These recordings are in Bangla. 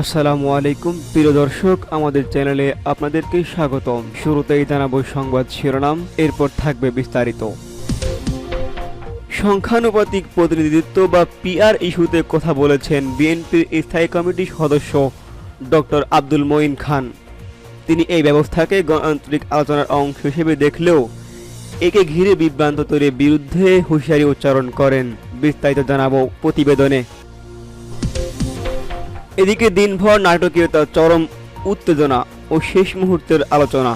আসসালামু আলাইকুম। প্রিয় দর্শক, আমাদের চ্যানেলে আপনাদেরকে স্বাগতম। শুরুতেই জানাব সংবাদ শিরোনাম, এরপর থাকবে বিস্তারিত। সংখ্যানুপাতিক প্রতিনিধিত্ব বা পিআর ইস্যুতে কথা বলেছেন বিএনপির স্থায়ী কমিটির সদস্য ডক্টর আব্দুল মঈন খান। তিনি এই ব্যবস্থাকে গণতান্ত্রিক আলোচনার অংশ হিসেবে দেখলেও একে ঘিরে বিভ্রান্ত তৈরির বিরুদ্ধে হুঁশিয়ারি উচ্চারণ করেন। বিস্তারিত জানাব প্রতিবেদনে। এদিকে দিনভর নাটকীয়তা, চরম উত্তেজনা ও শেষ মুহূর্তের আলোচনা।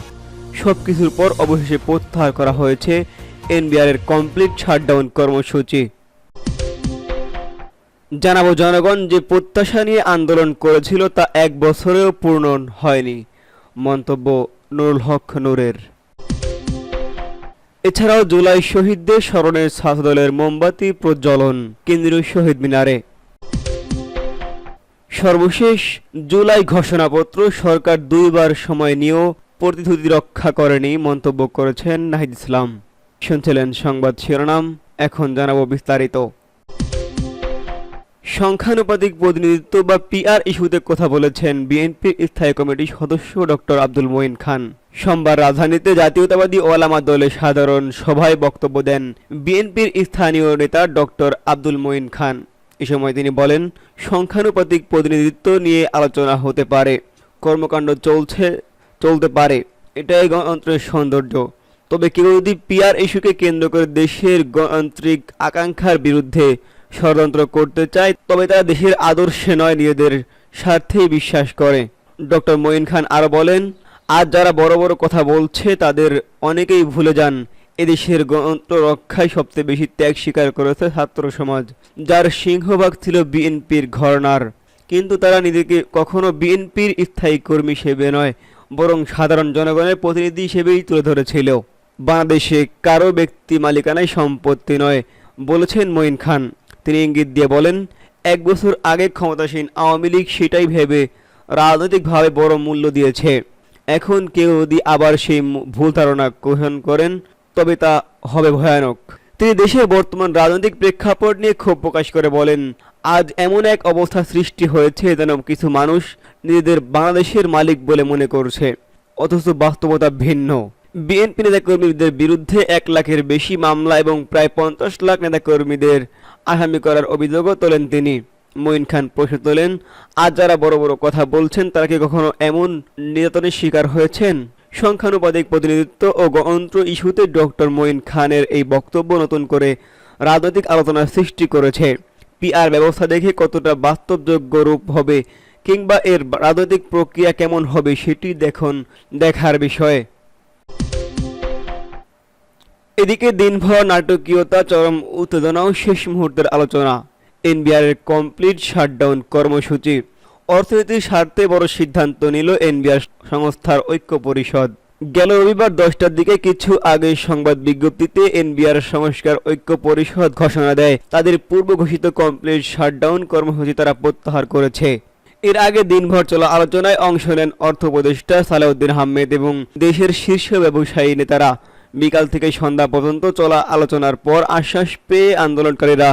সব কিছুর পর অবশেষে প্রত্যাহার করা হয়েছে এনবিআর কমপ্লিট শাটডাউন কর্মসূচি। জানাব জনগণ যে প্রত্যাশা নিয়ে আন্দোলন করেছিল তা এক বছরেও পূর্ণ হয়নি। মন্তব্য নুরুল হক নূরের। এছাড়াও জুলাই শহীদদের স্মরণে ছাত্রদলের মোমবাতি প্রজ্বলন, কেন্দ্রীয় শহীদ মিনারে। সর্বশেষ জুলাই ঘোষণাপত্র সরকার দুইবার সময় নিয়েও প্রতিশ্রুতি রক্ষা করেনি মন্তব্য করেছেন নাহিদ ইসলাম। শুনছিলেন সংবাদ শিরোনাম, এখন জানাব বিস্তারিত। সংখ্যানুপাতিক প্রতিনিধিত্ব বা পিআর ইস্যুতে কথা বলেছেন বিএনপির স্থায়ী কমিটির সদস্য ডক্টর আব্দুল মঈন খান। সোমবার রাজধানীতে জাতীয়তাবাদী ওয়ালামা দলের সাধারণ সভায় বক্তব্য দেন বিএনপির স্থানীয় নেতা ডক্টর আব্দুল মঈন খান। এ সময় তিনি বলেন, সংখ্যানুপাতিক প্রতিনিধিত্ব নিয়ে আলোচনা হতে পারে, কর্মকাণ্ড চলছে, চলতে পারে। এটাই গণতন্ত্রের সৌন্দর্য। তবে কেউ যদি পিআর ইস্যুকে কেন্দ্র করে দেশের গণতান্ত্রিক আকাঙ্ক্ষার বিরুদ্ধে ষড়যন্ত্র করতে চায়, তবে তারা দেশের আদর্শে নয়, নিজেদের স্বার্থেই বিশ্বাস করে। ডক্টর মঈন খান আরও বলেন, আজ যারা বড় বড় কথা বলছে, তাদের অনেকেই ভুলে যান এদেশের গণতন্ত্র রক্ষায় সবচেয়ে বেশি ত্যাগ স্বীকার করেছে ছাত্র সমাজ, যার সিংহভাগ ছিল বিএনপির ঘরনার কিন্তু তারা নিজেকে কখনো বিএনপির স্থায়ী কর্মী হিসেবে নয়, বরং সাধারণ জনগণের প্রতিনিধি হিসেবেই তুলে ধরেছিল। বাংলাদেশে কারও ব্যক্তি মালিকানায় সম্পত্তি নয়, বলেছেন মঈন খান। তিনি ইঙ্গিত দিয়ে বলেন, এক বছর আগে ক্ষমতাসীন আওয়ামী লীগ সেটাই ভেবে রাজনৈতিকভাবে বড় মূল্য দিয়েছে। এখন কেউ যদি আবার সেই ভুল ধারণা গ্রহণ করেন তবে তা হবে ভয়ানক। তিনি দেশের বর্তমান রাজনৈতিক প্রেক্ষাপট নিয়ে ক্ষোভ প্রকাশ করে বলেন, আজ এমন এক অবস্থা সৃষ্টি হয়েছে যেন কিছু মানুষ নিজেদের বাংলাদেশের মালিক বলে মনে করছে। অথচ বাস্তবতা ভিন্ন। বিএনপি নেতাকর্মীদের বিরুদ্ধে এক লাখের বেশি মামলা এবং প্রায় পঞ্চাশ লাখ নেতাকর্মীদের আসামি করার অভিযোগও তোলেন তিনি। মঈন খান প্রশ্ন তোলেন, আজ যারা বড় বড় কথা বলছেন, তারা কি কখনো এমন নির্যাতনের শিকার হয়েছেন? সংখ্যানুপাতিক প্রতিনিধিত্ব ও গণতন্ত্র ইস্যুতে ডক্টর মঈন খানের এই বক্তব্য নতুন করে রাজনৈতিক আলোচনার সৃষ্টি করেছে। পিআর ব্যবস্থা দেখে কতটা বাস্তবযোগ্য রূপ হবে কিংবা এর রাজনৈতিক প্রক্রিয়া কেমন হবে সেটি দেখুন দেখার বিষয়। এদিকে দিনভর নাটকীয়তা, চরম উত্তেজনাও শেষ মুহূর্তের আলোচনা। এনবিআর এর কমপ্লিট শাটডাউন কর্মসূচি। অর্থনীতির স্বার্থে বড় সিদ্ধান্ত নিল এনবিআর সংস্থার ঐক্য পরিষদ। গেল রবিবার দশটার দিকে কিছু আগে সংবাদ বিজ্ঞপ্তিতে এনবিআর সংস্কার ঐক্য পরিষদ ঘোষণা দেয়। তাদের পূর্ব ঘোষিত কমপ্লিট শাটডাউন কর্মসূচি তারা প্রত্যাহার করেছে। এর আগে দিনভর চলা আলোচনায় অংশ নেন অর্থ উপদেষ্টা সালাউদ্দিন আহমেদ এবং দেশের শীর্ষ ব্যবসায়ী নেতারা। বিকাল থেকে সন্ধ্যা পর্যন্ত চলা আলোচনার পর আশ্বাস পেয়ে আন্দোলনকারীরা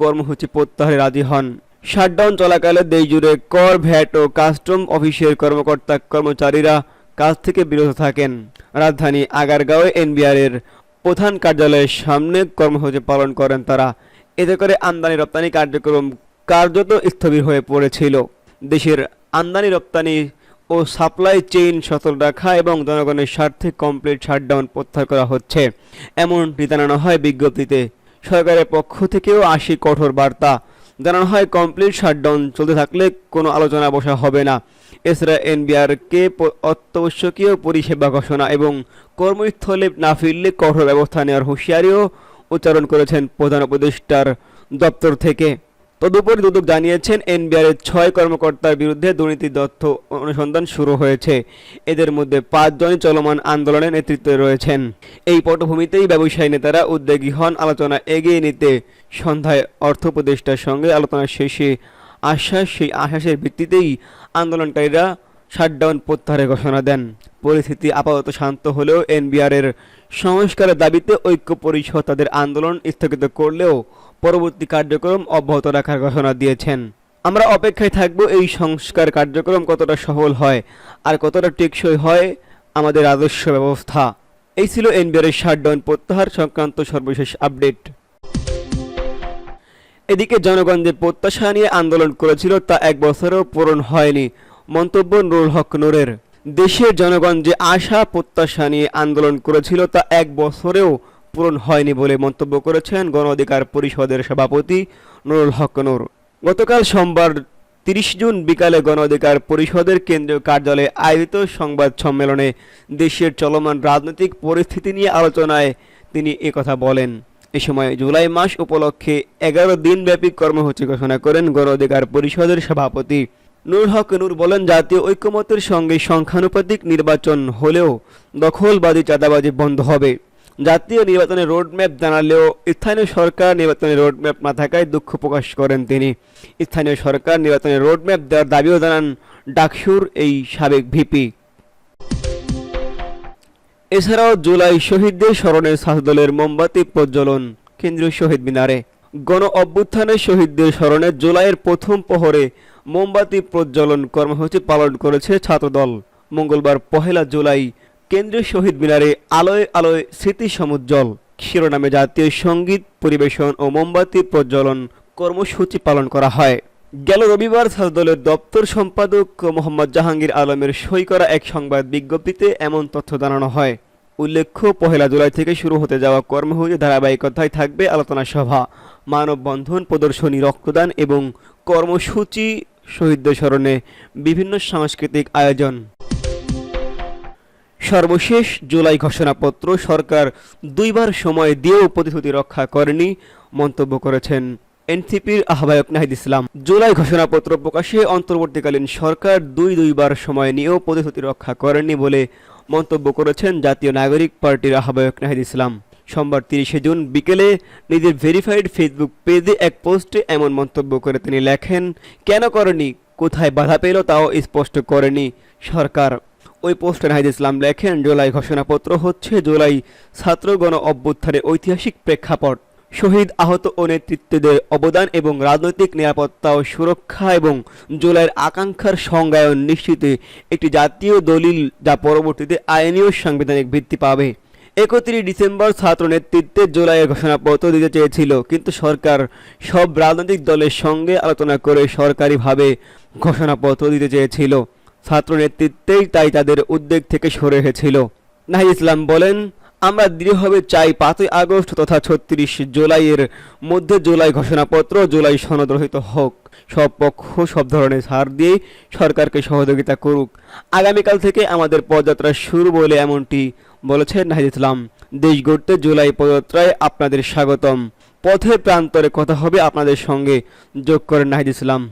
কর্মসূচি প্রত্যাহারে রাজি হন। শাটডাউন চলাকালে দেশজুড়ে কর, ভ্যাট ও কাস্টম অফিসের কর্মকর্তা কর্মচারীরা কাজ থেকে বিরত থাকেন। রাজধানী আগারগাঁওয়ে এনবিআর এর প্রধান কার্যালয়ের সামনে কর্মসূচি পালন করেন তারা। এতে করে আমদানি রপ্তানি কার্যক্রম কার্যত স্থবির হয়ে পড়েছিল। দেশের আমদানি রপ্তানি ও সাপ্লাই চেইন সচল রাখা এবং জনগণের স্বার্থে কমপ্লিট শাটডাউন প্রত্যাহার করা হচ্ছে। এমনটি জানানো হয় বিজ্ঞপ্তিতে। সরকারের পক্ষ থেকেও আসি কঠোর বার্তা। জানানো হয় কমপ্লিট শাটডাউন চলতে থাকলে কোনো আলোচনা বসা হবে না। এছাড়া এনবিআরকে অত্যাবশ্যকীয় পরিষেবা ঘোষণা এবং কর্মস্থলে না ফিরলে কঠোর ব্যবস্থা নেওয়ার হুঁশিয়ারিও উচ্চারণ করেছেন প্রধান উপদেষ্টার দপ্তর থেকে। তদুপরি দুদক জানিয়েছেন, এনবিআর এর ছয় কর্মকর্তার বিরুদ্ধে দুর্নীতি তথ্য অনুসন্ধান শুরু হয়েছে। এদের মধ্যে পাঁচজনই চলমান আন্দোলনের নেতৃত্বে রয়েছেন। এই পটভূমিতেই ব্যবসায়ী নেতারা উদ্যোগী হন আলোচনা এগিয়ে নিতে। সন্ধ্যায় অর্থ উপদেষ্টার সঙ্গে আলোচনা শেষে আশ্বাস, সেই আশ্বাসের ভিত্তিতেই আন্দোলনকারীরা শাটডাউন প্রত্যাহারের ঘোষণা দেন। পরিস্থিতি আপাতত শান্ত হলেও এনবিআর এর সংস্কারের দাবিতে ঐক্য পরিষদ তাদের আন্দোলন স্থগিত করলেও পরবর্তী কার্যক্রম অব্যাহত রাখার ঘোষণা দিয়েছেন। আমরা অপেক্ষায় থাকব এই সংস্কার কার্যক্রম কতটা সফল হয় আর কতটা টেকসই হয় আমাদের আদর্শ ব্যবস্থা। এই ছিল এনবিআর এর শাটডাউন প্রত্যাহার সংক্রান্ত সর্বশেষ আপডেট। এদিকে জনগণ যে প্রত্যাশা নিয়ে আন্দোলন করেছিল তা এক বছরেও পূরণ হয়নি, মন্তব্য নুরুল হক নূরের। দেশের জনগণ যে আশা, প্রত্যাশা নিয়ে আন্দোলন করেছিল তা এক বছরেও পূরণ হয়নি বলে মন্তব্য করেছেন গণ অধিকার পরিষদের সভাপতি নুরুল হক নূর। গতকাল সোমবার তিরিশ জুন বিকালে গণ অধিকার পরিষদের কেন্দ্রীয় কার্যালয়ে আয়োজিত সংবাদ সম্মেলনে দেশের চলমান রাজনৈতিক পরিস্থিতি নিয়ে আলোচনায় তিনি একথা বলেন। এ সময় জুলাই মাস উপলক্ষে এগারো দিনব্যাপী কর্মসূচি ঘোষণা করেন গণ অধিকার পরিষদের সভাপতি। নুর হক নূর বলেন, জাতীয় ঐক্যমতের সঙ্গে সংখ্যানুপাতিক নির্বাচন হলেও দখলবাদী চাঁদাবাজি বন্ধ হবে। জাতীয় নির্বাচনের রোডম্যাপ জানালেও স্থানীয় সরকার নির্বাচনের রোডম্যাপ না থাকায় দুঃখ প্রকাশ করেন তিনি। স্থানীয় সরকার নির্বাচনের রোডম্যাপ দেওয়ার দাবিও জানান ডাকসুর এই সাবেক ভিপি। এছাড়াও জুলাই শহীদদের স্মরণে ছাত্রদলের মোমবাতি প্রজ্বলন, কেন্দ্রীয় শহীদ মিনারে। গণ অভ্যুত্থানের শহীদদের স্মরণে জুলাইয়ের প্রথম প্রহরে মোমবাতি প্রজ্বলন কর্মসূচি পালন করেছে ছাত্রদল। মঙ্গলবার পহেলা জুলাই কেন্দ্রীয় শহীদ মিনারে আলোয় আলোয় স্মৃতি সমুজ্জ্বল শিরোনামে জাতীয় সংগীত পরিবেশন ও মোমবাতি প্রজ্বলন কর্মসূচি পালন করা হয়। গেল রবিবার ছাত্রদলের দপ্তর সম্পাদক মোহাম্মদ জাহাঙ্গীর আলমের সই করা এক সংবাদ বিজ্ঞপ্তিতে এমন তথ্য জানানো হয়। উল্লেখ্য, পহেলা জুলাই থেকে শুরু হতে যাওয়া কর্মসূচি ধারাবাহিকতায় থাকবে আলোচনা সভা, মানববন্ধন, প্রদর্শনী, রক্তদান এবং কর্মসূচি, শহীদদের স্মরণে বিভিন্ন সাংস্কৃতিক আয়োজন। সর্বশেষ জুলাই ঘোষণাপত্র সরকার দুইবার সময় দিয়েও প্রতিশ্রুতি রক্ষা করেনি মন্তব্য করেছেন এনসিপির আহ্বায়ক নাহিদ ইসলাম। জুলাই ঘোষণাপত্র প্রকাশে অন্তর্বর্তীকালীন সরকার দুই দুইবার সময় নিয়েও প্রতিশ্রুতি রক্ষা করেনি বলে মন্তব্য করেছেন জাতীয় নাগরিক পার্টির আহ্বায়ক নাহিদ ইসলাম। সোমবার তিরিশে জুন বিকেলে নিজের ভেরিফাইড ফেসবুক পেজে এক পোস্টে এমন মন্তব্য করে তিনি লেখেন, কেন করেনি? কোথায় বাধা পেল তাও স্পষ্ট করেনি সরকার। ওই পোস্টে নাহিদ ইসলাম লেখেন, জুলাই ঘোষণাপত্র হচ্ছে জুলাই ছাত্র গণ অভ্যুত্থানের ঐতিহাসিক প্রেক্ষাপট। শহীদ আহত ও নেতৃত্বদের অবদান এবং রাজনৈতিক নিরাপত্তা ও সুরক্ষা এবং জুলাইয়ের আকাঙ্ক্ষার সংজ্ঞায়ন নিশ্চিতে একটি জাতীয় দলিল যা পরবর্তীতে আইনি ও সাংবিধানিক ভিত্তি পাবে। একত্রিশ ডিসেম্বর ছাত্র নেতৃত্বে জুলাইয়ের ঘোষণাপত্র দিতে চেয়েছিল, কিন্তু সরকার সব রাজনৈতিক দলের সঙ্গে আলোচনা করে সরকারিভাবে ঘোষণাপত্র দিতে চেয়েছিল। ছাত্র নেতৃত্বেই তাই তাদের উদ্বেগ থেকে সরে এসেছিল। নাহি ইসলাম বলেন, আমরা দৃঢ়ভাবে চাই পাঁচই আগস্ট তথা ছত্রিশ জুলাইয়ের মধ্যে জুলাই ঘোষণাপত্র, জুলাই সনদ রহিত হোক। সব পক্ষ সব ধরনের ছাড় দিয়ে সরকারকে সহযোগিতা করুক। আগামীকাল থেকে আমাদের পদযাত্রা শুরু বলে এমনটি বলেছেন নাহিদ ইসলাম। দেশ গড়তে জুলাই পদযাত্রায় আপনাদের স্বাগতম। পথের প্রান্তরে কথা হবে আপনাদের সঙ্গে। যোগ করেন নাহিদ ইসলাম।